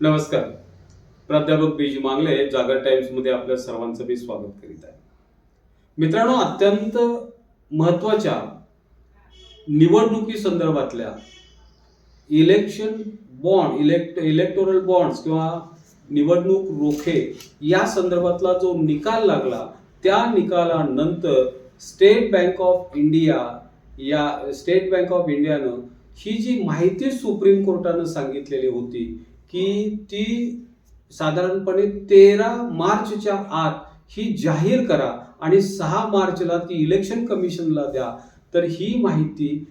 नमस्कार. प्राध्यापक बीज मांगले जागर टाइम्समध्ये आपल्या सर्वांचं मी स्वागत करीत आहे. मित्रांनो अत्यंत महत्त्वाच्या निवडणुकी संदर्भातल्या election bond elect electoral bonds किंवा निवडणूक रोखे या संदर्भातला जो निकाल लागला त्या निकालानंतर स्टेट बँक ऑफ इंडिया या स्टेट बँक ऑफ इंडियानं ही जी माहिती सुप्रीम कोर्टानं सांगितलेली होती की ती साधारणपणे तेरा मार्चच्या आत ही जाहीर करा आणि सहा मार्चला ती इलेक्शन कमिशनला द्या. तर ही माहिती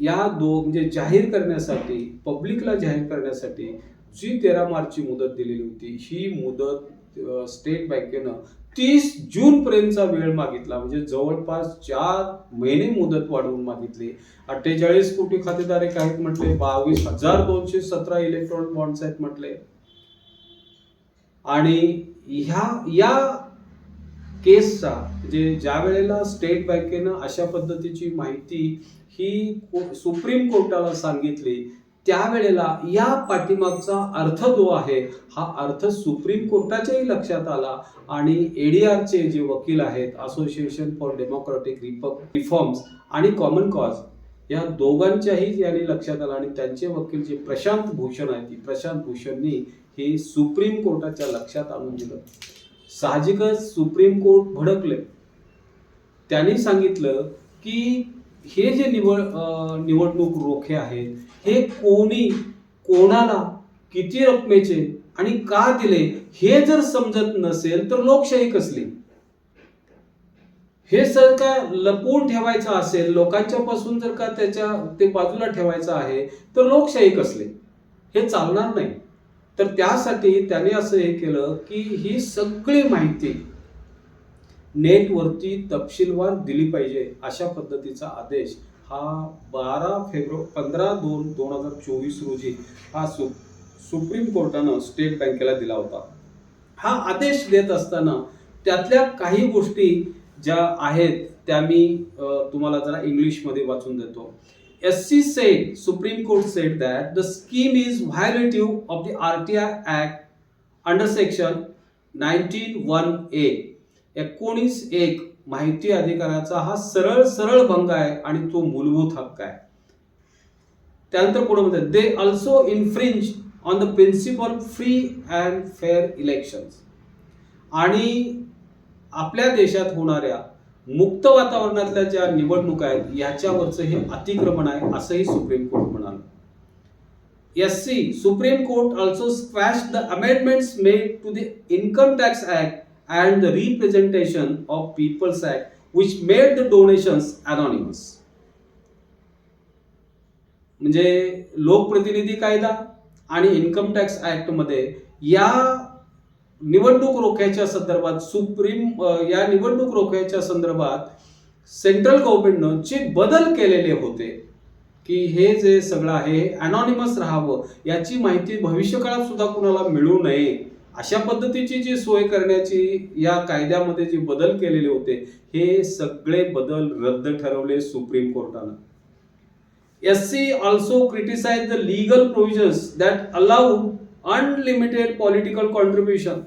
या दो म्हणजे जाहीर करण्यासाठी पब्लिकला जाहीर करण्यासाठी जी तेरा मार्चची मुदत दिलेली होती ही मुदत स्टेट बँकेनं तीस जूनपर्यंतचा वेळ मागितला. म्हणजे जवळपास चार महिने मुदत वाढवून मागितली. अठ्ठेचाळीस कोटी खातेदार आहेत म्हटले. बावीस हजार दोनशे सतरा इलेक्ट्रॉनिक बॉन्ड्स आहेत म्हटले. आणि ह्या या केसचा म्हणजे ज्या वेळेला स्टेट बँकेनं अशा पद्धतीची माहिती ही सुप्रीम कोर्टाला सांगितली त्यावेळेला या पाठीमागचा अर्थ जो आहे हा अर्थ सुप्रीम कोर्टाच्याही लक्षात आला आणि एडीआरचे जे वकील आहेत असोसिएशन फॉर डेमोक्रेटिक रिफॉर्म्स आणि कॉमन कॉज या दोघांच्याही याने लक्षात आलं आणि त्यांचे वकील जे प्रशांत भूषण आहेत ती प्रशांत भूषणनी हे सुप्रीम कोर्टाच्या लक्षात आणून दिलं. साहजिकच सुप्रीम कोर्ट भडकले. त्यांनी सांगितलं की हे जे निवड निवडणूक रोखे आहेत हे कोणी कोणाला किती रकमेचे आणि का दिले हे जर समजत नसेल तर लोकशाही कसली? हे सर का लपवून ठेवायचं असेल लोकांच्या पासून जर का त्याच्या ते बाजूला ठेवायचं आहे तर लोकशाही कसले? हे चालणार नाही. तर त्यासाठी त्याने असं हे केलं की ही सगळी माहिती नेटवरती तपशीलवार दिली पाहिजे अशा पद्धतीचा आदेश हा बारा फेब्रुवारी पंधरा दोन दोन हजार चोवीस रोजी हा सु सुप्रीम कोर्टानं स्टेट बँकेला दिला होता हा आदेश देत असताना त्यातल्या काही गोष्टी ज्या आहेत त्या मी तुम्हाला जरा इंग्लिशमध्ये वाचून देतो S C said Supreme Court said that the scheme is the scheme is violative of the RTI Act under section 19.1a. एकोणीस एक माहिती अधिकाराचा हा सरळ सरळ भंग आहे आणि तो मूलभूत हक्क आहे. त्यानंतर पुढे म्हणतात they also infringe on the principle free and fair elections आणि आपल्या देशात होणाऱ्या मुक्त वातावरणातल्या ज्या निवडणुका आहेत याच्यावरचं हे अतिक्रमण आहे असंही सुप्रीम कोर्ट म्हणाल. S C Supreme Court also squash the amendments made to the Income Tax Act and the Representation of Peoples Act which made the donations anonymous. म्हणजे लोकप्रतिनिधी कायदा आणि इन्कम टॅक्स ऍक्टमध्ये या निवडणूक रोख्याच्या संदर्भात सुप्रीम या निवडणूक रोख्याच्या संदर्भात सेंट्रल गव्हर्नमेंटनं जे बदल केलेले होते की हे जे सगळं आहे अनॉनिमस राहावं याची माहिती भविष्यकाळात सुद्धा कुणाला मिळू नये अशा पद्धतीची जी सोय करण्याची या कायद्यामध्ये जे बदल केलेले होते हे सगळे बदल रद्द ठरवले Supreme कोर्टानं. S C also criticise the legal provisions that allow unlimited political contribution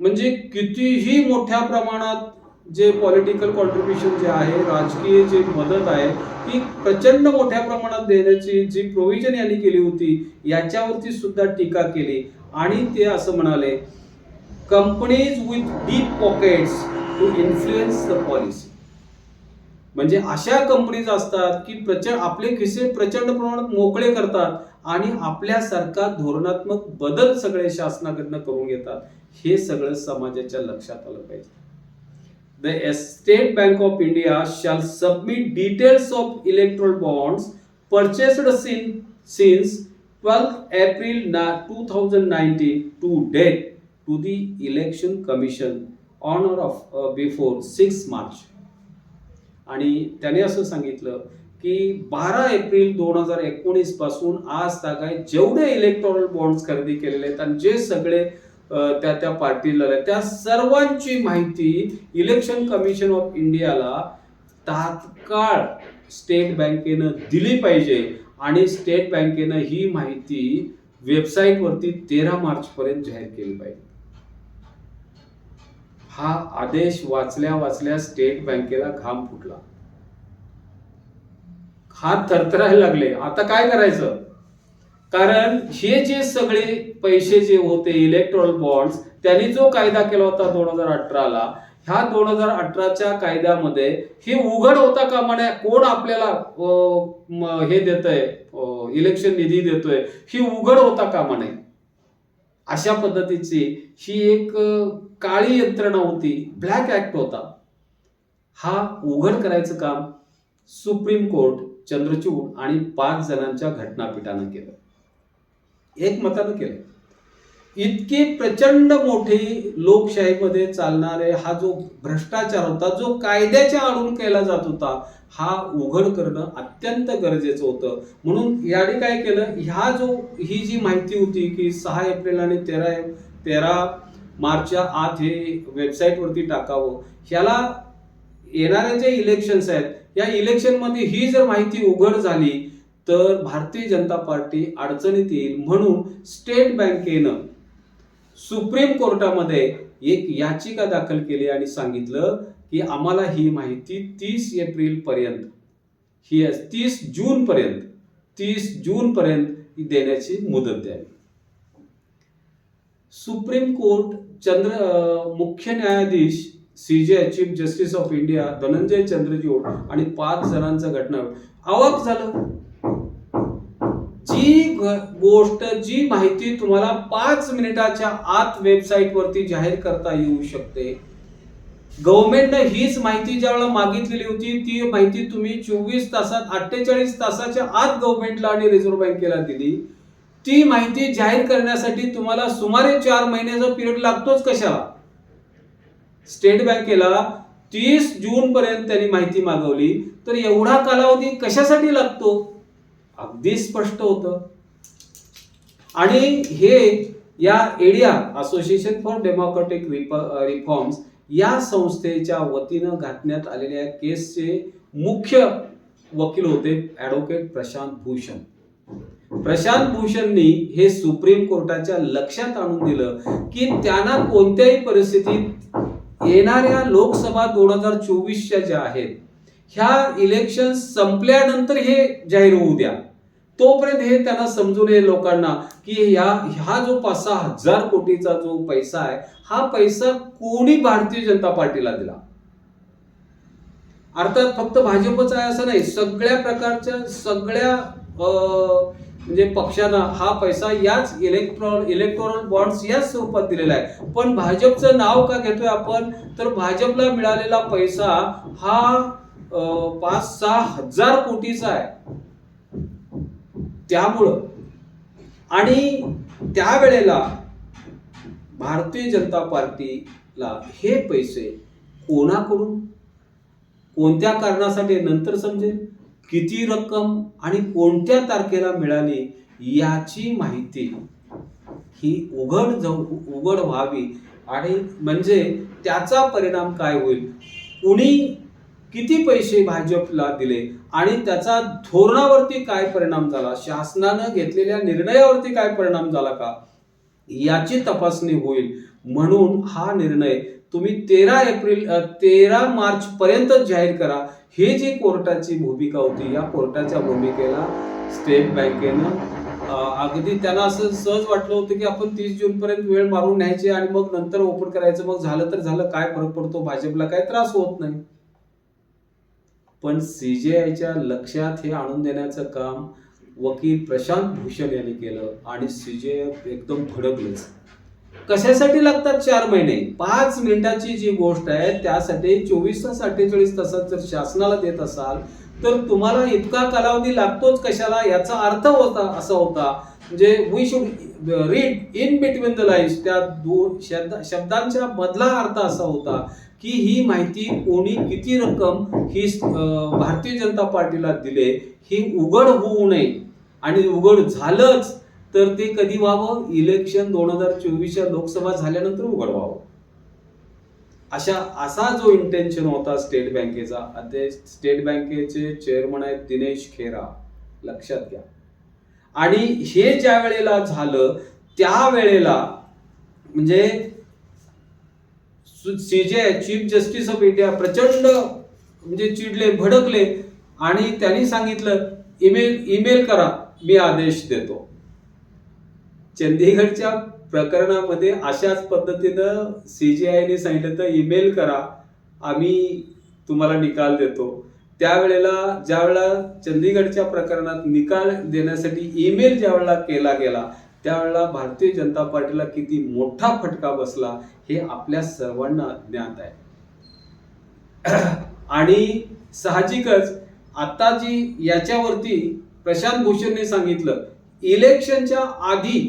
म्हणजे कितीही मोठ्या प्रमाणात जे पॉलिटिकल कॉन्ट्रीब्युशन जे आहे राजकीय जे मदत आहे ती प्रचंड मोठ्या प्रमाणात देण्याची जी प्रोव्हिजन यांनी केली होती याच्यावरती सुद्धा टीका केली. आणि ते असं म्हणाले companies with deep pockets to influence the policy म्हणजे अशा कंपनीज असतात की प्रचंड आपले खिसे प्रचंड प्रमाणात मोकळे करतात आणि आपल्यासारखा धोरणात्मक बदल सगळे शासनाकडनं करून घेतात. हे सगळं समाजाच्या लक्षात आलं पाहिजे. The State Bank of India shall submit details of electoral bonds purchased sin since twelfth April ना two thousand to to Election to the Election Commission uh, before of before six March आणि त्याने असं सांगितलं की बारा April दोन हजार एकोणीसपासून आज तागाय जेवढे इलेक्ट्रॉनिक बॉन्ड्स खरेदी केलेले आहेत आणि जे सगळे त्या त्या पार्टीला त्या सर्वांची माहिती इलेक्शन कमिशन ऑफ इंडियाला तात्काळ स्टेट बँकेनं दिली पाहिजे. आणि स्टेट बँकेनं ही माहिती वेबसाईटवरती तेरा मार्च पर्यंत जाहीर केली पाहिजे. हा आदेश वाचल्या वाचल्या स्टेट बँकेला घाम फुटला. हात थरथरायला लागले. आता काय करायचं? कारण हे जे सगळे पैसे जे होते इलेक्ट्रॉल बॉन्ड्स त्यांनी जो कायदा केला होता दोन हजार अठराला ह्या दोन हजार अठराच्या कायद्यामध्ये हे उघड होता का म्हणे कोण आपल्याला हे देतय इलेक्शन निधी देतोय ही उघड होता का म्हणे अशा पद्धतीची ही एक काळी यंत्रणा होती. ब्लॅक ऍक्ट होता. हा उघड करायचं काम सुप्रीम कोर्ट चंद्रचूड आणि पाच जणांच्या घटनापीठानं केलं. एकमतानं केलं. इतकी प्रचंड मोठी लोकशाहीमध्ये चालणारे हा जो भ्रष्टाचार होता जो कायद्याच्या आडून केला जात होता हा उघड करणं अत्यंत गरजेचं होतं. म्हणून याने काय केलं ह्या जो ही जी माहिती होती की सहा एप्रिल आणि तेरा तेरा मार्चच्या आत हे वेबसाईटवरती टाकावं ह्याला येणाऱ्या ज्या इलेक्शन्स आहेत या इलेक्शनमध्ये ही जर माहिती उघड झाली तर भारतीय जनता पार्टी अडचणीत येईल म्हणून स्टेट बँकेनं सुप्रीम कोर्टामध्ये एक याचिका दाखल केली आणि सांगितलं की आम्हाला ही माहिती तीस एप्रिल पर्यंत ही तीस जून पर्यंत तीस जून पर्यंत देण्याची मुदत द्यावी. सुप्रीम कोर्ट चंद्र अं, मुख्य न्यायाधीश CJ Chief Justice of India Dhananjaya Chandrachud आणि पाच जणांचं घटना अवाक झालं. गोष्ट जी माहिती तुम्हाला पाच मिनिटाच्या आत वेबसाईटवरती जाहीर करता येऊ शकते. गव्हर्नमेंटनं हीच माहिती ज्यावेळेला मागितलेली होती ती माहिती तुम्ही चोवीस तासात अठ्ठेचाळीस तासाच्या आत गव्हर्नमेंटला आणि रिझर्व्ह बँकेला दिली. ती माहिती जाहीर करण्यासाठी तुम्हाला सुमारे चार महिन्याचा पिरियड लागतोच कशाला? स्टेट बँकेला तीस जून पर्यंत त्यांनी माहिती मागवली. तर एवढा कालावधी कशासाठी लागतो? अगदी स्पष्ट होतं. आणि हे या एडिया असोसिएशन फॉर डेमोक्रेटिक रिफॉर्म्स या संस्थेच्या वतीनं घातण्यात आलेल्या केसचे मुख्य वकील होते ॲडव्होकेट प्रशांत भूषण. प्रशांत भूषणनी हे सुप्रीम कोर्टाच्या लक्षात आणून दिलं की त्यांना कोणत्याही परिस्थितीत येणाऱ्या लोकसभा दोन हजार चोवीसच्या ज्या आहेत ह्या इलेक्शन संपल्यानंतर हे जाहीर होऊ द्या. तोपर्यंत हे त्यांना समजून येईल लोकांना की या ह्या जो पाच सहा हजार कोटीचा जो पैसा आहे हा पैसा कोणी भारतीय जनता पार्टीला दिला? अर्थात फक्त भाजपच आहे असं नाही सगळ्या प्रकारच्या सगळ्या म्हणजे पक्षांना हा पैसा याच इलेक्ट्रॉन इलेक्ट्रॉनल बॉन्ड्स याच स्वरूपात दिलेला आहे. पण भाजपचं नाव का घेतोय आपण? तर भाजपला मिळालेला पैसा हा पाच सहा हजार कोटीचा आहे. त्यामुळं. आणि त्यावेळेला भारतीय जनता पार्टीला हे पैसे कोणाकडून? कोणत्या कारणासाठी नंतर समजेल? किती रक्कम आणि कोणत्या तारखेला मिळाली याची माहिती ही उघड जाऊ उघड व्हावी. आणि म्हणजे त्याचा परिणाम काय होईल? कुणी किती पैसे भाजपला दिले? आणि त्याचा धोरणावरती काय परिणाम झाला? शासनानं घेतलेल्या निर्णयावरती काय परिणाम झाला का? याची तपासणी होईल. म्हणून हा निर्णय तुम्ही तेरा एप्रिल तेरा मार्च पर्यंत जाहीर करा. हे जी कोर्टाची भूमिका होती या कोर्टाच्या भूमिकेला स्टेट बँकेनं अगदी त्यांना असं सहज वाटलं होतं की आपण तीस जून पर्यंत वेळ मारून न्यायची आणि मग नंतर ओपन करायचं. मग झालं तर झालं. काय फरक पडतो? भाजपला काय त्रास होत नाही? पण सीजेआयच्या लक्षात हे आणून देण्याचं काम वकील प्रशांत भूषण यांनी केलं आणि सीजेआय एकदम भडकलंच. कशासाठी लागतात चार महिने? पाच मिनिटाची जी गोष्ट आहे त्यासाठी चोवीस तास अठ्ठेचाळीस तासात जर शासनाला देत असाल तर तुम्हाला इतका कालावधी लागतोच कशाला? याचा अर्थ होता असा होता म्हणजे we should read in between the lines त्या दोन शब्द शब्दांच्या मधला अर्थ असा होता की ही माहिती कोणी किती रक्कम ही भारतीय जनता पार्टीला दिले ही उघड होऊ नये. आणि उघड झालंच तर ते कधी व्हावं? इलेक्शन दोन हजार चोवीसच्या लोकसभा झाल्यानंतर उघड व्हावं. अशा असा जो इंटेन्शन होता स्टेट बँकेचा ते स्टेट बँकेचे चेअरमन आहेत दिनेश खेरा. लक्षात घ्या. आणि हे ज्या वेळेला झालं त्या वेळेला म्हणजे CJ Chief Justice of India प्रचंड म्हणजे चिडले भडकले. आणि त्यांनी सांगितलं ईमेल ईमेल करा मी आदेश देतो. चंदीगडच्या प्रकरणामध्ये अशाच पद्धतीनं सीजीआयने सांगितलं तर ईमेल करा आम्ही तुम्हाला निकाल देतो. त्यावेळेला ज्यावेळेला चंदीगडच्या प्रकरणात निकाल देण्यासाठी ईमेल ज्या वेळेला केला गेला त्यावेळेला भारतीय जनता पार्टीला किती मोठा फटका बसला हे आपल्या सर्वांना ज्ञात आहे. आणि साहजिकच आता जी याच्यावरती प्रशांत भूषणने सांगितलं इलेक्शनच्या आधी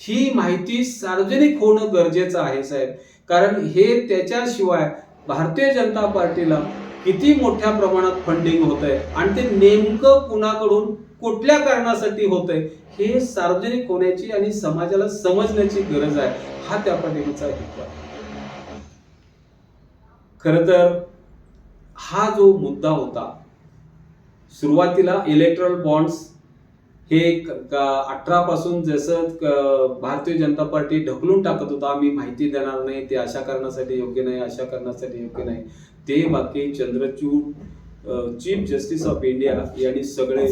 ही माहिती सार्वजनिक होणं गरजेचं आहे साहेब. कारण हे त्याच्याशिवाय भारतीय जनता पार्टीला किती मोठ्या प्रमाणात फंडिंग होत आहे आणि ते नेमकं कुणाकडून कुठल्या कारणासाठी होत आहे हे सार्वजनिक होण्याची आणि समाजाला समजण्याची गरज आहे हा त्या पद्धतीचा हेतू आहे. खर तर हा जो मुद्दा होता सुरुवातीला इलेक्ट्रल बॉन्ड्स हे अठरा पासून जसं भारतीय जनता पार्टी ढकलून टाकत होता आम्ही माहिती देणार नाही ते अशा कारणासाठी योग्य नाही अशा कारणासाठी योग्य नाही. ते बाकी Chandrachud Chief Justice of India यांनी सगळे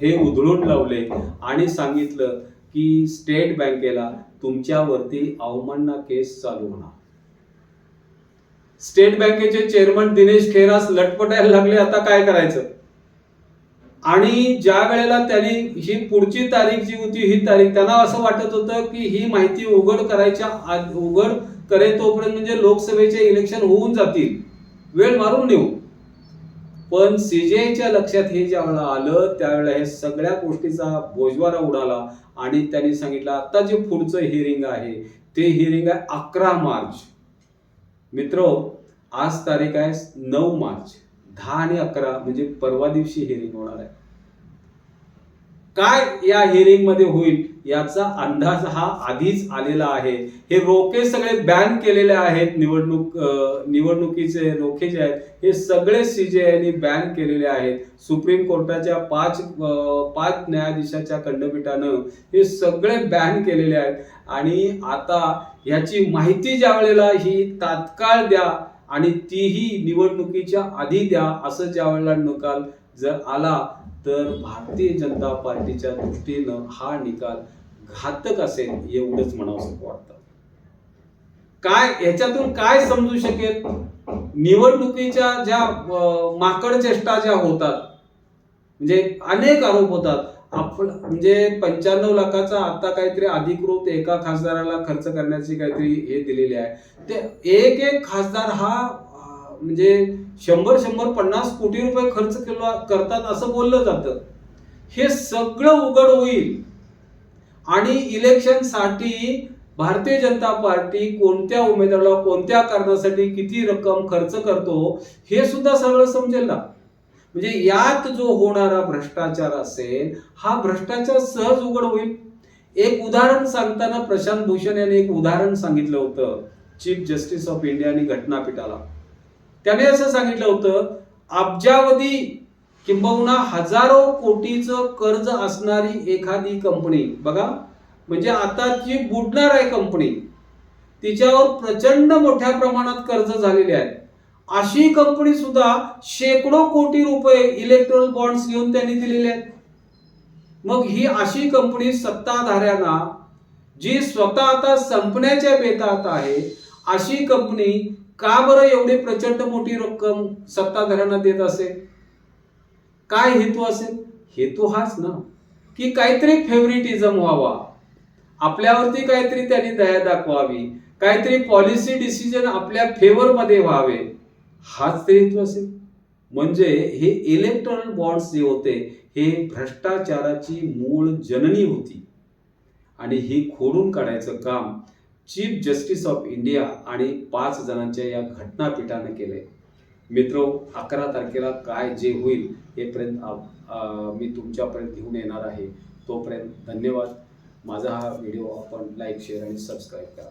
हे उधळून लावले आणि सांगितलं की स्टेट बँकेला तुमच्यावरती अवमानना केस चालू होणार. स्टेट बँकेचे चेअरमन दिनेश खेरास लटपटायला लागले आता काय करायचं? आणि ज्या वेळेला त्यांनी ही पुढची तारीख जी होती ही तारीख त्यांना असं वाटत होतं की ही माहिती उघड करायच्या उघड करे तोपर्यंत म्हणजे लोकसभेचे इलेक्शन होऊन जातील. वेळ मारून नेऊ. पण सीजेआयच्या लक्षात हे ज्यावेळेला आलं त्यावेळेला हे सगळ्या गोष्टीचा बोजवारा उडाला आणि त्यांनी सांगितलं आता जे पुढचं हिअरिंग आहे ते हिअरिंग आहे अकरा मार्च. मित्र आज तारीख आहे नऊ मार्च. दहा आणि अकरा म्हणजे परवा दिवशी हिअरिंग होणार आहे. काय या हिअरिंगमध्ये होईल? याचा अंदाज हा आधीच आलेला आहे. हे रोखे सगळे बॅन केलेले आहेत. निवडणूक निवडणुकीचे रोखे जे आहेत हे सगळे सीजेआयने बॅन केलेले आहेत. सुप्रीम कोर्टाच्या पाच पाच न्यायाधीशाच्या खंडपीठानं हे सगळे बॅन केलेले आहेत. आणि आता याची माहिती ज्या वेळेला ही तात्काळ द्या आणि तीही निवडणुकीच्या आधी द्या असं ज्या वेळेला निकाल जर आला तर भारतीय जनता पार्टीच्या दृष्टीनं हा निकाल घातक असेल एवढंच म्हणावं वाटतं. काय याच्यातून काय समजू शकेल? निवडणुकीच्या ज्या माकड चेष्टा ज्या होतात म्हणजे अनेक आरोप होतात. आपण म्हणजे पंच्याण्णव लाखाचा आता काहीतरी अधिकृत एका खासदाराला खर्च करण्याची काहीतरी हे दिलेली आहे. ते एक एक खासदार हा म्हणजे शंभर शंभर पन्नास कोटी रुपये खर्च केला करतात असं बोललं जातं. हे सगळं उघड होईल. आणि इलेक्शनसाठी भारतीय जनता पार्टी कोणत्या उमेदवाराला कोणत्या कारणासाठी किती रक्कम खर्च करतो हे सुद्धा सगळं समजेल ना. म्हणजे यात जो होणारा भ्रष्टाचार असेल हा भ्रष्टाचार सहज उघड होईल. एक उदाहरण सांगताना प्रशांत भूषण यांनी एक उदाहरण सांगितलं होतं. चीफ जस्टिस ऑफ इंडिया आणि घटनापीठाला. त्याने असं सांगितलं होतं अब्जावधी किंबहुना हजारो कोटीचं कर्ज असणारी एखादी कंपनी बघा म्हणजे आता जी बुडणार आहे कंपनी तिच्यावर प्रचंड मोठ्या प्रमाणात कर्ज झालेले आहे अशी कंपनी सुद्धा शेकडो कोटी रुपये इलेक्ट्रॉल बॉन्ड्स घेऊन त्यांनी दिलेले आहेत. मग ही अशी कंपनी सत्ताधाऱ्यांना जी स्वतः आता संपण्याच्या बेतात आहे अशी कंपनी का बरं एवढी प्रचंड मोठी रक्कम सत्ताधाऱ्यांना देत असेल काय हेतू असेल हेतू हाच ना की काहीतरी फेवरिटिझम व्हावा. आपल्यावरती काहीतरी त्यांनी दया दाखवावी. काहीतरी पॉलिसी डिसिजन आपल्या फेवर मध्ये व्हावे. हाच ते हेतू असेल म्हणजे हे इलेक्ट्रॉनल बॉन्ड्स जे होते हे भ्रष्टाचाराची मूळ जननी होती. आणि ही खोडून काढायचं काम चीफ जस्टिस ऑफ इंडिया आणि पाच जणांच्या या घटनापीठानं केले. मित्र अकरा तारखेला काय जे होईल हे पर्यंत मी तुमच्यापर्यंत घेऊन येणार आहे. तोपर्यंत धन्यवाद. माझा हा व्हिडिओ आपण लाईक शेअर आणि सबस्क्राईब करा.